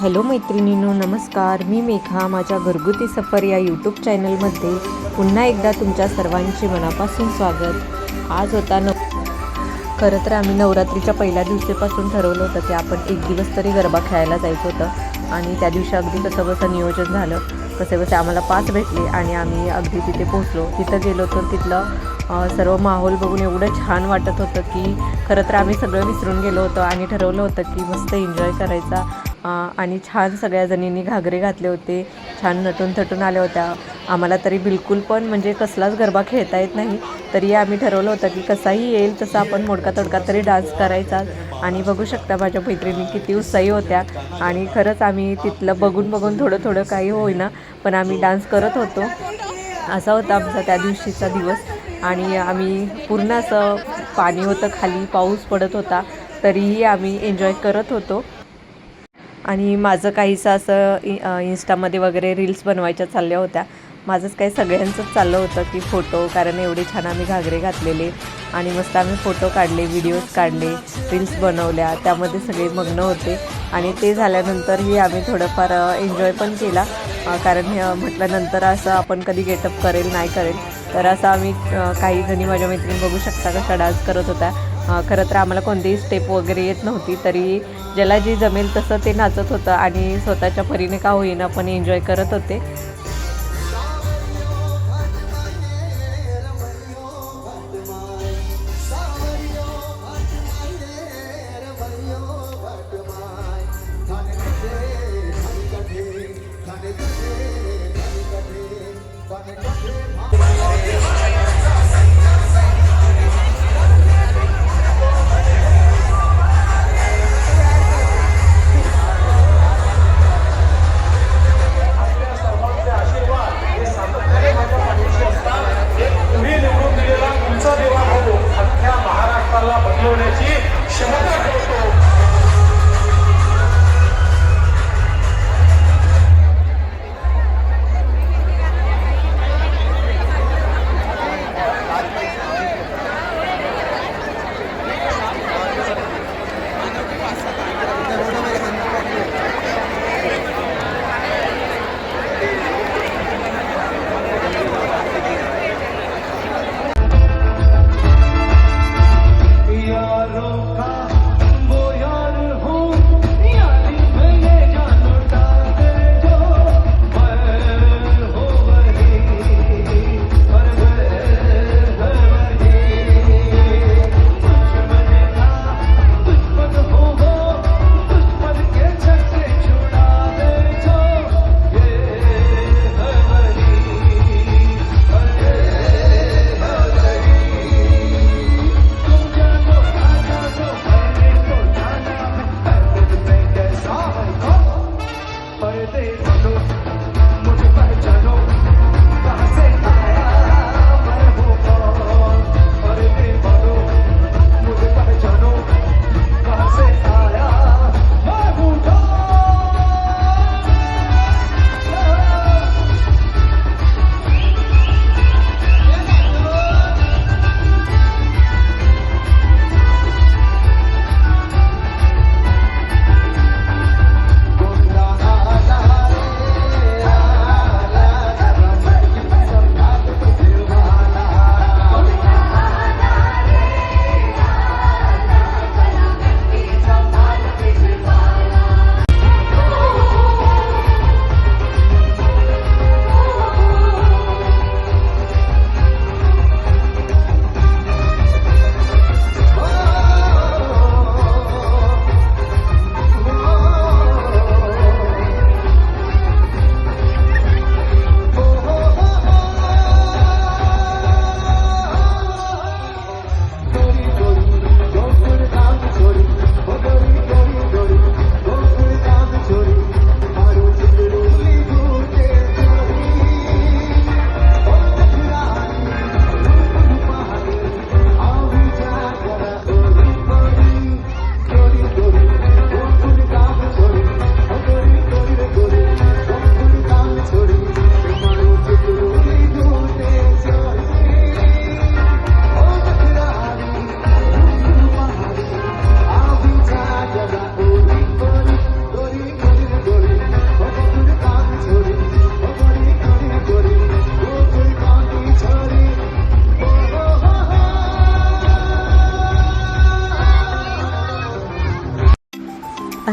Hello मैत्रिणींनो नमस्कार. मी मेघा माझ्या घरगुती सफर या यूट्यूब चॅनलमध्ये पुन्हा एकदा तुमच्या सर्वांचे मनापासून स्वागत. आज होता न खरं तर आम्ही नवरात्रीच्या पहिल्या दिवशीपासून ठरवलं होतं की आपण एक दिवस तरी गरबा खेळायला जायचं होतं. आणि त्या दिवशी अगदी कसं बसं नियोजन झालं. कसे बसे आम्हाला पास भेटले आणि आम्ही अगदी तिथे पोचलो तिथं गेलो तर तिथलं सर्व माहोल बघून एवढं छान वाटत होतं की खरं तर आम्ही सगळं विसरून गेलो होतो आणि ठरवलं होतं की मस्त एन्जॉय करायचा. आणि छान सगळ्या जणींनी घागरे घातले होते छान नटून थटून आल्या होत्या. आम्हाला तरी बिलकुल पण म्हणजे कसलाच गरबा खेळता येत नाही. तरी आम्ही ठरवलं होतं की कसाही येईल तसा आपण मोडका तोडका तरी डान्स करायचा. आणि बघू शकता माझ्या मैत्रिणी किती उत्साही होत्या. आणि खरंच आम्ही तिथलं बघून बघून थोडं थोडं काही होईना पण आम्ही डान्स करत होतो. असा होता आमचा त्या दिवशीचा दिवस. आणि आम्ही पूर्ण असं पाणी होतं खाली पाऊस पडत होता. तरीही आम्ही एन्जॉय करत होतो. आणि माझं काहीसं असं इ इंस्टामध्ये इन्स्टामध्ये वगैरे रील्स बनवायच्या चालल्या होत्या. माझंच काही सगळ्यांचंच चाललं होतं की फोटो कारण एवढे छान आम्ही घागरे घातलेले आणि मस्त आम्ही फोटो काढले व्हिडिओज काढले रील्स बनवल्या त्यामध्ये सगळे मग्न होते. आणि ते झाल्यानंतरही आम्ही थोडंफार एन्जॉय पण केला. कारण हे म्हटल्यानंतर असं आपण कधी गेटअप करेल नाही करेल तर असं आम्ही काही जणी माझ्या मैत्रिणी बघू शकता कसा डान्स करत होता खरं तर आम्हाला कोणतीही स्टेप वगैरे येत नव्हती तरी ज्याला जी जमेल तसं ते नाचत होतं आणि स्वतःच्या परीने का होईना पण एन्जॉय करत होते.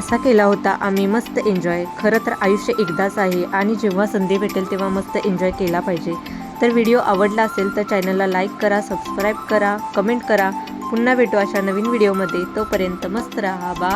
असा केला होता आम्ही मस्त एन्जॉय खरं तर आयुष्य एकदाच आहे आणि जेव्हा संधी भेटेल तेव्हा मस्त एन्जॉय केला पाहिजे. तर व्हिडिओ आवडला असेल तर चॅनलला लाईक करा सबस्क्राईब करा कमेंट करा. पुन्हा भेटू अशा नवीन व्हिडिओमध्ये तोपर्यंत मस्त राहा. बा